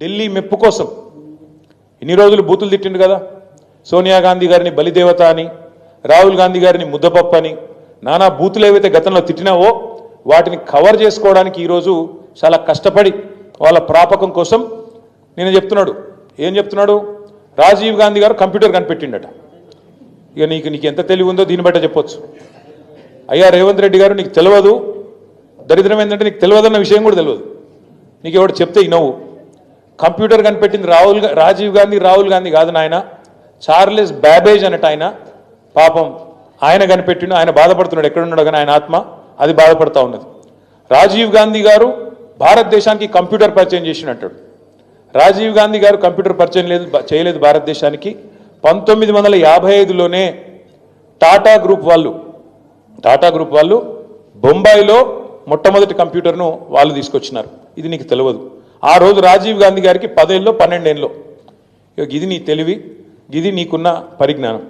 ఢిల్లీ మెప్పు కోసం. ఇన్ని రోజులు బూతులు తిట్టిండు కదా. సోనియా గాంధీ గారిని బలిదేవత అని రాహుల్ గాంధీ గారిని ముద్దపప్పు అని నానా బూతులు ఏవైతే గతంలో తిట్టినావో వాటిని కవర్ చేసుకోవడానికి ఈరోజు చాలా కష్టపడి వాళ్ళ ప్రాపకం కోసం నేను చెప్తున్నాడు. ఏం చెప్తున్నాడు? రాజీవ్ గాంధీ గారు కంప్యూటర్ కనిపెట్టిండట. ఇక నీకు నీకు ఎంత తెలివి ఉందో దీన్ని బట్ట చెప్పొచ్చు. అయ్యా రేవంత్ రెడ్డి గారు నీకు తెలియదు దరిద్రం ఏంటంటే నీకు తెలియదన్న విషయం కూడా తెలియదు నీకు ఎవడు చెప్తే ఇనవు కంప్యూటర్ కనిపెట్టింది రాహుల్ రాజీవ్ గాంధీ రాహుల్ గాంధీ కాదు నాయన. చార్లెస్ బ్యాబేజ్ అనట ఆయన. పాపం ఆయన కనిపెట్టిండు ఆయన బాధపడుతున్నాడు. ఎక్కడున్నాడు కానీ ఆయన ఆత్మ అది బాధపడతా ఉన్నది. రాజీవ్ గాంధీ గారు భారతదేశానికి కంప్యూటర్ పరిచయం చేసినట్టాడు రాజీవ్ గాంధీ గారు కంప్యూటర్ పరిచయం లేదు చేయలేదు భారతదేశానికి. పంతొమ్మిది వందల యాభై ఐదులోనే టాటా గ్రూప్ వాళ్ళు టాటా గ్రూప్ వాళ్ళు బొంబాయిలో మొట్టమొదటి కంప్యూటర్ను వాళ్ళు తీసుకొచ్చినారు. ఇది నీకు తెలియదు ఆ రోజు రాజీవ్ గాంధీ గారికి పదేళ్ళలో పన్నెండేళ్ళలో ఇది నీ తెలివి ఇది నీకున్న పరిజ్ఞానం.